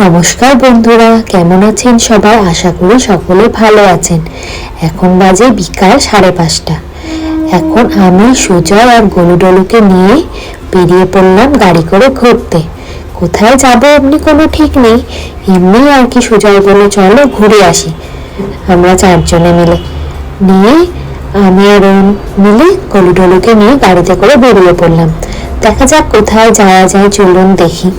নমস্কার বন্ধুরা, কেমন আছেন সবাই? আশা করি সকলে ভালো আছেন। এখন বাজে বিকাল সাড়ে পাঁচটা। এখন আমি, সুজয় আর গলুডলুকে নিয়ে বেরিয়ে পড়লাম গাড়ি করে ঘুরতে। কোথায় যাব এমনি কোনো ঠিক নেই। এমনি আর কি সুজয় বলে, চলো ঘুরে আসি। আমরা চারজনে মিলে। নিয়ে আমি আর মিলে গলুডলুকে নিয়ে গাড়িতে করে বেরিয়ে পড়লাম। দেখা যাক কোথায় যাওয়া যায়, চলুন দেখি।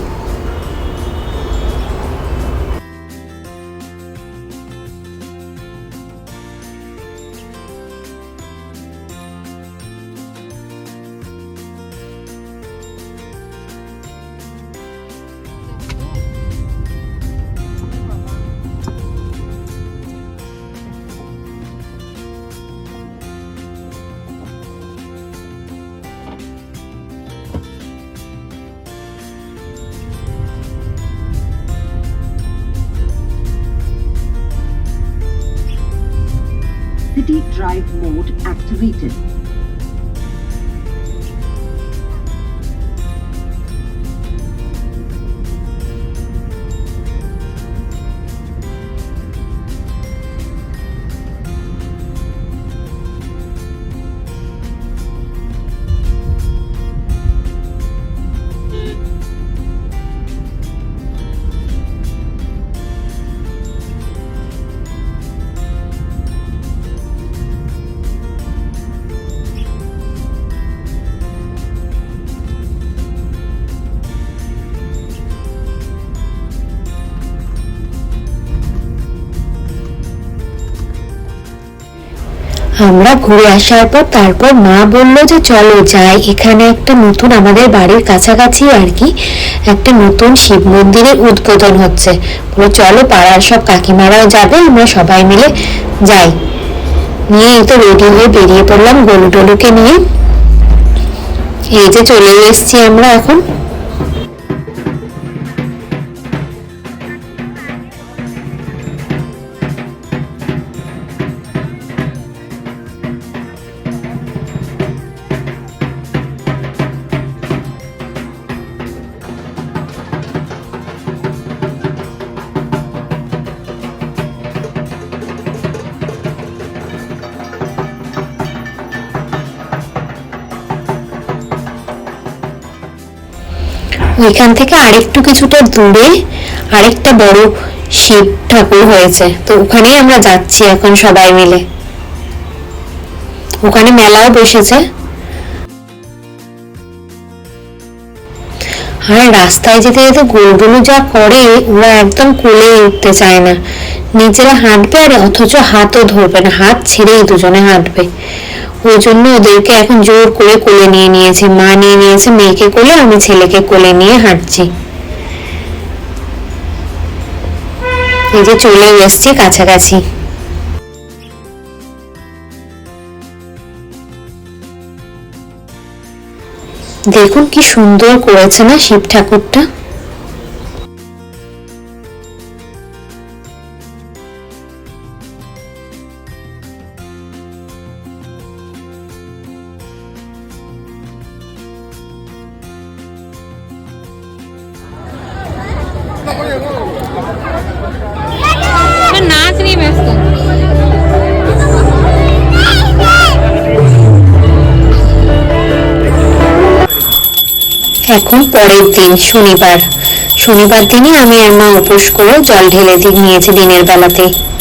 City Drive mode activated. আমরা ঘুরে আসার পর তারপর মা বলল যে চলো যাই। এখানে একটা নতুন আমাদের বাড়ির কাছাকাছি আর কি, একটা নতুন শিব মন্দিরের উদ্বোধন হচ্ছে। বলে চলো পাড়ার সব কাকিমারাও যাবে, আমরা সবাই মিলে যাই। নিয়ে এই তো রেডি হয়ে বেরিয়ে পড়লাম গলু টলুকে নিয়ে। এই যে চলে এসেছি আমরা এখন। ওইখান থেকে আরেকটু কিছুটা দূরে আরেকটা বড় শিব ঠাকুর হয়েছে। তো ওখানেই আমরা যাচ্ছি এখন সবাই মিলে। ওখানে মেলাও বসেছে। আর রাস্তায় যেতে যেতে গোলগুলো যা করে, ওরা একদম কোলে উঠতে চায় না। নিজেরা হাঁটবে আর অথচ হাতও ধরবে না। হাত ছেড়েই দুজনে হাঁটবে। ওই জন্য ওদেরকে এখন জোর করে কোলে নিয়ে নিয়েছে, মা নিয়ে নিয়েছে, মেয়েকে কোলে, আমি ছেলেকে কোলে নিয়ে হাঁটছি। এই যে চলে এসছি কাছাকাছি। দেখুন কি সুন্দর করেছে না শিব ঠাকুরটা। এখন পরের দিন, শনিবার। শনিবার দিনই আমি আর মা উপোস করে জল ঢেলে দিয়ে নিয়েছি দিনের বেলাতে।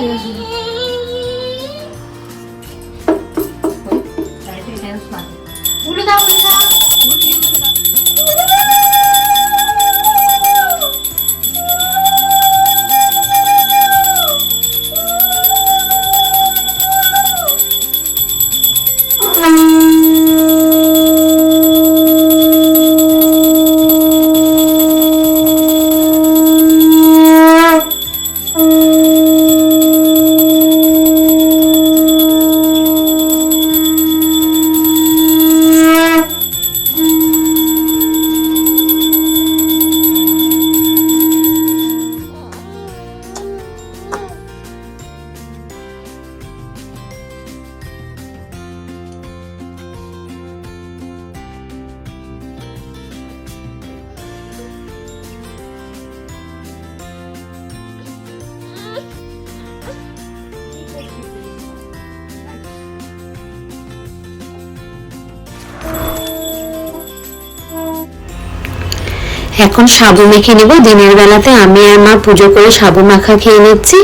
这是 এখন সাবু মেখে নেব। দিনের বেলাতে আমি আর মা পুজো করে সাবু মাখা খেয়ে নিচ্ছি।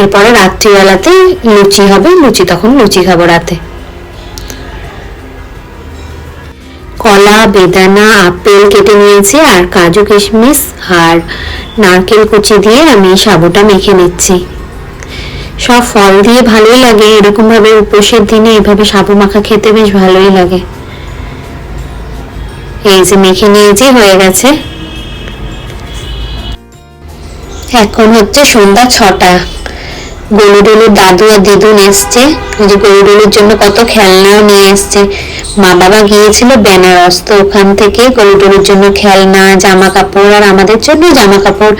এরপরে রাত্রিবেলাতে লুচি হবে। লুচি তখন লুচি খাব রাতে। কলা, বেদানা, আপেল কেটে নিয়েছি আর কাজু কিশমিশ আর নারকেল কুচি দিয়ে আমি সাবুটা মেখে নিচ্ছি। সব ফল দিয়ে ভালোই লাগে। এরকম ভাবে উপোসের দিনে এভাবে সাবু মাখা খেতে বেশ ভালোই লাগে। এই যে মেখে নিয়েছি, হয়ে গেছে। এখন হচ্ছে সন্ধ্যা ছটা। গরু ডলুর দাদু আর দিদুন এসছে। যে গরু ডলুর জন্য কত খেলনাও নিয়ে এসছে। মা বাবা গিয়েছিল বেনারস, তো ওখান থেকে গরু ডলুর জন্য খেলনা জামা কাপড় আর আমাদের জন্য জামা কাপড়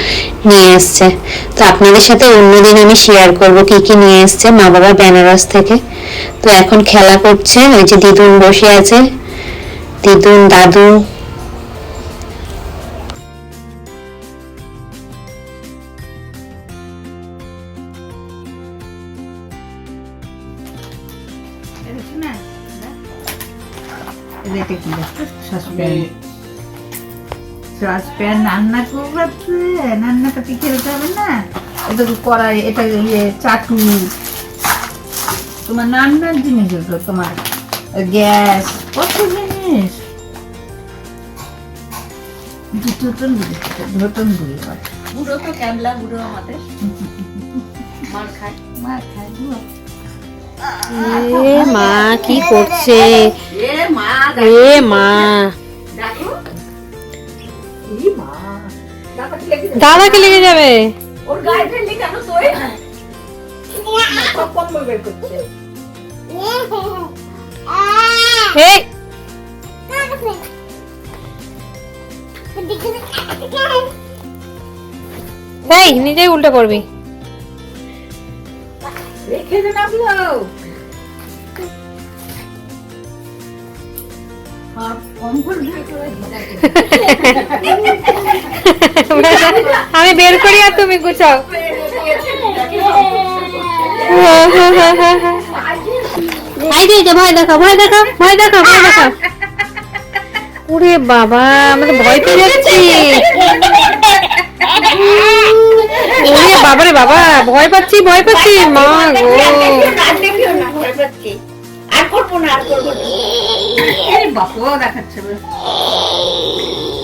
নিয়ে এসছে। তো আপনাদের সাথে অন্যদিন আমি শেয়ার করব কি কি নিয়ে এসছে মা বাবা বেনারস থেকে। তো এখন খেলা করছে ওই যে দিদুন বসে আছে। দিদুন, দাদু সসপ্যান। সসপ্যান রান্না করবে রান্না খেলতে হবে না? এটা কড়াই এটা ইয়ে চাটু তোমার রান্নার জিনিস তোমার গ্যাস। কত জিনিস? দুটোটন তো আমাদের। মার খায়। মার খায় এ মা কি করছে? এ মা। দাদাকে লেগে যাবে? ওর নিজেই উল্টো করবি। রেখে দে না গুলো কম্বল বের করে আমি বের করি আর তুমি গুছাও। ভয় দেখা ভয় দেখা ভয় দেখা ভয় দেখা ওরে বাবা আমাদের ভয় পেয়ে যাচ্ছি ওরে বাবারে বাবা ভয় পাচ্ছি ভয় পাচ্ছি। মা গো। আর করব না আর করব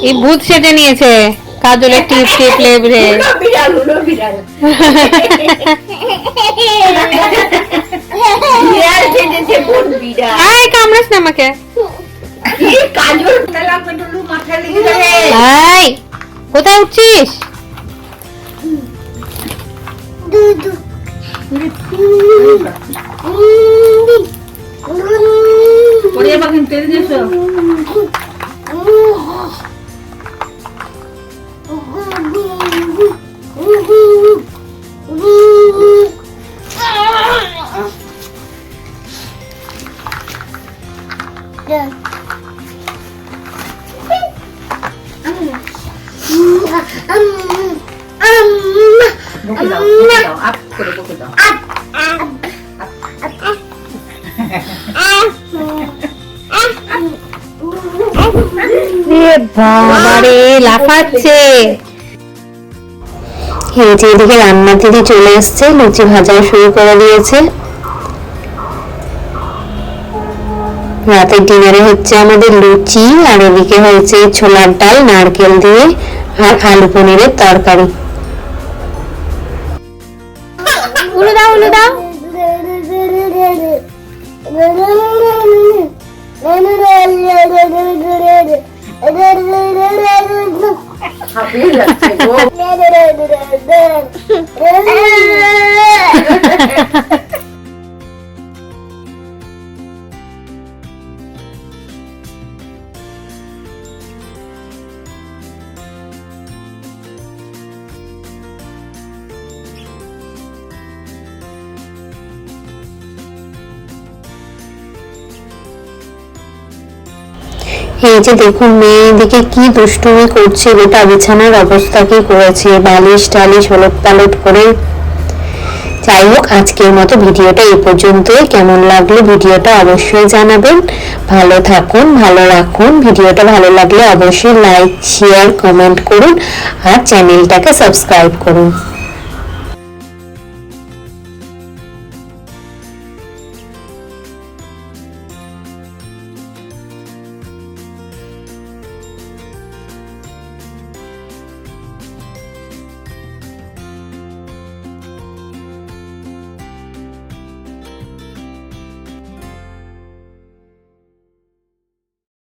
এই ভূত সেজে নিয়েছে। কাজলের টিপ টিপ লেবরে আয় কামড়াস না আমাকে। কি কাজল লাগবে টুলু মাথায় লেগে যাবে আয় কোথায় উঠছিস ওরে এবার কিন্তু তেল বাবারে লাফাচ্ছে। এই যে এদিকে রান্না দিদি চলে এসছে লুচি ভাজা শুরু করে দিয়েছে। রাতের ডিনারে হচ্ছে আমাদের লুচি আর এদিকে হয়েছে ছোলার ডাল নারকেল দিয়ে আর আলু পনিরের তরকারি। দাও। Happy birthday, এই যে দেখুন মেয়ে এদিকে কি দুষ্টুমি করছে, গোটা বিছানার অবস্থা কি করেছে, বালিশ টালিশ ওলট পালট করে। যাই হোক, আজকের মতো ভিডিওটা এই পর্যন্তই। কেমন লাগল ভিডিওটা অবশ্যই জানাবেন। ভালো থাকুন, ভালো রাখুন। ভিডিওটা ভালো লাগলে অবশ্যই লাইক, শেয়ার, কমেন্ট করুন আর চ্যানেলটাকে সাবস্ক্রাইব করুন।